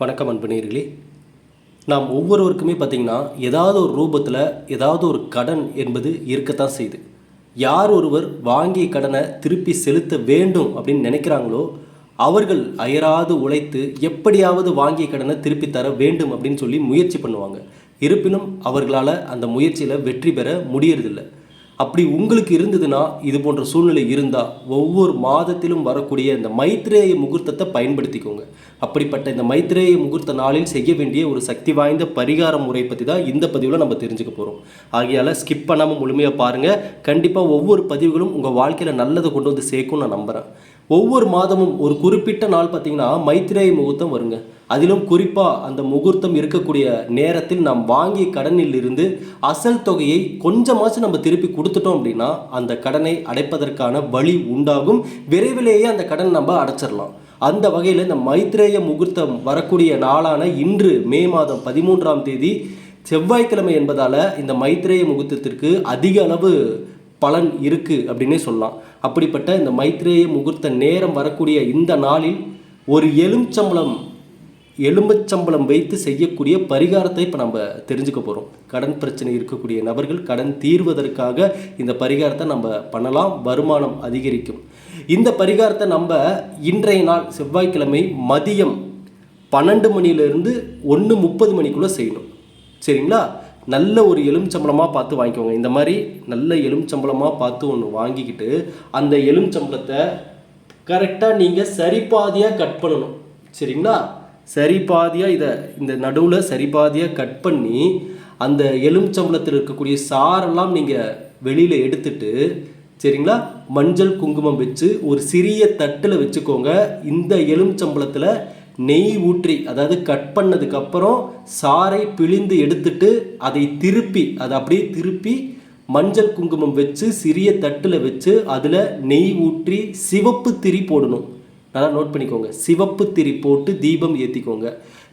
வணக்கம் அன்பனீர்களே நாம் ஒவ்வொருவருக்குமே பார்த்திங்கன்னா ஏதாவது ஒரு ரூபத்தில் ஏதாவது ஒரு கடன் என்பது இருக்கத்தான் செய்யுது. யார் ஒருவர் வாங்கிய கடனை திருப்பி செலுத்த வேண்டும் அப்படின்னு நினைக்கிறாங்களோ அவர்கள் அயராது உழைத்து எப்படியாவது வாங்கிய கடனை திருப்பி தர வேண்டும் அப்படின்னு சொல்லி முயற்சி பண்ணுவாங்க. இருப்பினும் அவர்களால் அந்த முயற்சியில் வெற்றி பெற முடியறதில்லை. அப்படி உங்களுக்கு இருந்ததுன்னா இது போன்ற சூழ்நிலை இருந்தால் ஒவ்வொரு மாதத்திலும் வரக்கூடிய இந்த மைத்ரேய முகூர்த்தத்தை பயன்படுத்திக்கோங்க. அப்படிப்பட்ட இந்த மைத்ரேய முகூர்த்த நாளில் செய்ய வேண்டிய ஒரு சக்தி வாய்ந்த பரிகார முறை பற்றி தான் இந்த பதிவில் நம்ம தெரிஞ்சுக்க போகிறோம் ஆகையால் ஸ்கிப் பண்ணாமல் முழுமையாக பாருங்கள் கண்டிப்பாக ஒவ்வொரு பதிவுகளும் உங்கள் வாழ்க்கையில் நல்லதை கொண்டு வந்து சேர்க்கும் நான் நம்புகிறேன் ஒவ்வொரு மாதமும் ஒரு குறிப்பிட்ட நாள் பார்த்தீங்கன்னா மைத்ரேய முகூர்த்தம் வருங்க. அதிலும் குறிப்பாக அந்த முகூர்த்தம் இருக்கக்கூடிய நேரத்தில் நாம் வாங்கிய கடனில் இருந்து அசல் தொகையை கொஞ்சமாச்சும் நம்ம திருப்பி கொடுத்துட்டோம் அப்படின்னா அந்த கடனை அடைப்பதற்கான வழி உண்டாகும். விரைவிலேயே அந்த கடன் நம்ம அடைச்சிடலாம். அந்த வகையில் இந்த மைத்ரேய முகூர்த்தம் வரக்கூடிய நாளான இன்று மே மாதம் பதிமூன்றாம் தேதி செவ்வாய்க்கிழமை என்பதால் இந்த மைத்ரேய முகூர்த்தத்திற்கு அதிக அளவு பலன் இருக்குது அப்படின்னே சொல்லலாம். அப்படிப்பட்ட இந்த மைத்ரேய முகூர்த்த நேரம் வரக்கூடிய இந்த நாளில் ஒரு எலும்பச்சம்பளம் எலும்பச்சம்பளம் வைத்து செய்யக்கூடிய பரிகாரத்தை இப்போ நம்ம தெரிஞ்சுக்க போகிறோம் கடன் பிரச்சனை இருக்கக்கூடிய நபர்கள் கடன் தீர்வதற்காக இந்த பரிகாரத்தை நம்ம பண்ணலாம் வருமானம் அதிகரிக்கும். இந்த பரிகாரத்தை நம்ம இன்றைய நாள் செவ்வாய்க்கிழமை மதியம் பன்னெண்டு மணியிலிருந்து ஒன்று முப்பது மணிக்குள்ளே செய்யணும். சரிங்களா? நல்ல ஒரு எலுமிச்சம்பளமாக பார்த்து வாங்கிக்கோங்க. இந்த மாதிரி நல்ல எலுமிச்சம்பளமாக பார்த்து ஒன்று வாங்கிக்கிட்டு அந்த எலுமிச்சம்பளத்தை கரெக்டாக நீங்கள் சரிபாதியாக கட் பண்ணணும். சரிங்களா? சரிபாதியாக இதை இந்த நடுவில் சரிபாதியாக கட் பண்ணி அந்த எலுமிச்சம்பளத்தில் இருக்கக்கூடிய சாரெல்லாம் நீங்கள் வெளியில் எடுத்துட்டு சரிங்களா? மஞ்சள் குங்குமம் வச்சு ஒரு சிறிய தட்டில் வச்சுக்கோங்க. இந்த எலுமிச்சம்பளத்தில் நெய் ஊற்றி அதாவது கட் பண்ணதுக்கப்புறம் சாறை பிழிந்து எடுத்துட்டு அதை திருப்பி அதை அப்படியே திருப்பி மஞ்சள் குங்குமம் வச்சு சிறிய தட்டில் வச்சு அதில் நெய் ஊற்றி சிவப்பு திரி போடணும். நல்லா நோட் பண்ணிக்கோங்க. சிவப்பு திரி போட்டு தீபம் ஏற்றிக்கோங்க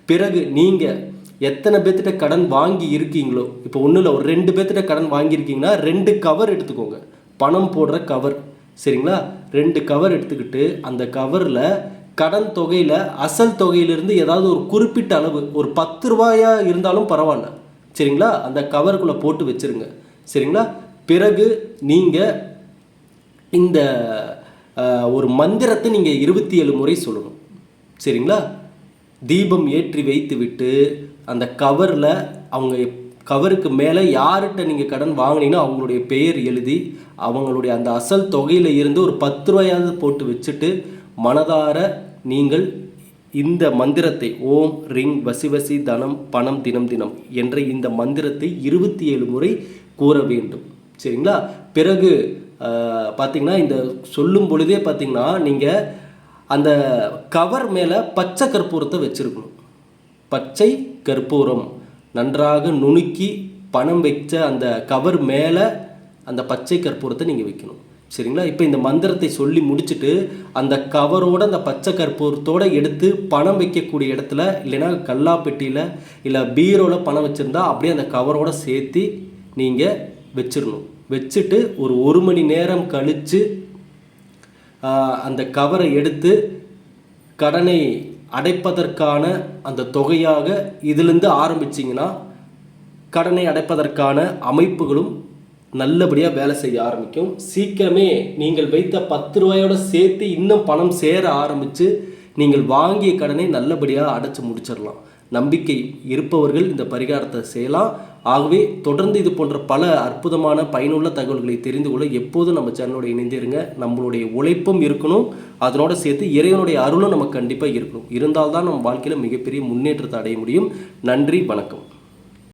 பிறகு நீங்கள் எத்தனை பேர்த்திட்ட கடன் வாங்கி இருக்கீங்களோ இப்போ ஒன்றும் இல்லை ஒரு ரெண்டு பேர்த்திட்ட கடன் வாங்கியிருக்கீங்கன்னா ரெண்டு கவர் எடுத்துக்கோங்க. பணம் போடுற கவர் சரிங்களா? ரெண்டு கவர் எடுத்துக்கிட்டு அந்த கவரில் கடன் தொகையில் அசல் தொகையிலிருந்து ஏதாவது ஒரு குறிப்பிட்ட அளவு ஒரு பத்து ரூபாயாக இருந்தாலும் பரவாயில்ல. சரிங்களா? அந்த கவருக்குள்ளே போட்டு வச்சிருங்க. சரிங்களா? பிறகு நீங்கள் இந்த ஒரு மந்திரத்தை நீங்கள் இருபத்தி ஏழு முறை சொல்லணும். சரிங்களா? தீபம் ஏற்றி வைத்து விட்டு அந்த கவரில் அவங்க கவருக்கு மேலே யார்கிட்ட நீங்கள் கடன் வாங்குனீங்கன்னா அவங்களுடைய பெயர் எழுதி அவங்களுடைய அந்த அசல் தொகையில் இருந்து ஒரு பத்து ரூபாயாவது போட்டு வச்சுட்டு மனதார நீங்கள் இந்த மந்திரத்தை ஓம் ரிங் வசி வசி தனம் பணம் தினம் தினம் என்ற இந்த மந்திரத்தை இருபத்தி ஏழு முறை கூற வேண்டும். சரிங்களா? பிறகு பார்த்தீங்கன்னா இந்த சொல்லும் பொழுதே பார்த்தீங்கன்னா நீங்கள் அந்த கவர் மேலே பச்சை கற்பூரத்தை வச்சுருக்கணும். பச்சை கற்பூரம். நன்றாக நுணுக்கி பணம் வைச்ச அந்த கவர் மேலே அந்த பச்சை கற்பூரத்தை நீங்கள் வைக்கணும். சரிங்களா? இப்போ இந்த மந்திரத்தை சொல்லி முடிச்சுட்டு அந்த கவரோட அந்த பச்சை கற்பூரத்தோட எடுத்து பணம் வைக்கக்கூடிய இடத்துல இல்லைன்னா கல்லாப்பெட்டியில் இல்லை பீரோவில் பணம் வச்சுருந்தா அப்படியே அந்த கவரோட சேர்த்து நீங்கள் வச்சிடணும் வச்சுட்டு ஒரு ஒரு மணி நேரம் கழித்து அந்த கவரை எடுத்து கடனை அடைப்பதற்கான அந்த தொகையாக இதிலிருந்து ஆரம்பிச்சிங்கன்னா கடனை அடைப்பதற்கான அமைப்புகளும் நல்லபடியாக வேலை செய்ய ஆரம்பிக்கும். சீக்கிரமே நீங்கள் வைத்த பத்து ரூபாயோட சேர்த்து இன்னும் பணம் சேர ஆரம்பித்து நீங்கள் வாங்கிய கடனை நல்லபடியாக அடைச்சி முடிச்சிடலாம். நம்பிக்கை இருப்பவர்கள் இந்த பரிகாரத்தை செய்யலாம். ஆகவே தொடர்ந்து இது போன்ற பல அற்புதமான பயனுள்ள தகவல்களை தெரிந்து கொள்ள எப்போதும் நம்ம சேனலோட இணைந்திருங்க நம்மளுடைய உழைப்பும் இருக்கணும். அதனோட சேர்த்து இறைவனுடைய அருளும் நமக்கு கண்டிப்பாக இருக்கணும். இருந்தால்தான் நம்ம வாழ்க்கையில் மிகப்பெரிய முன்னேற்றத்தை அடைய முடியும். நன்றி வணக்கம்.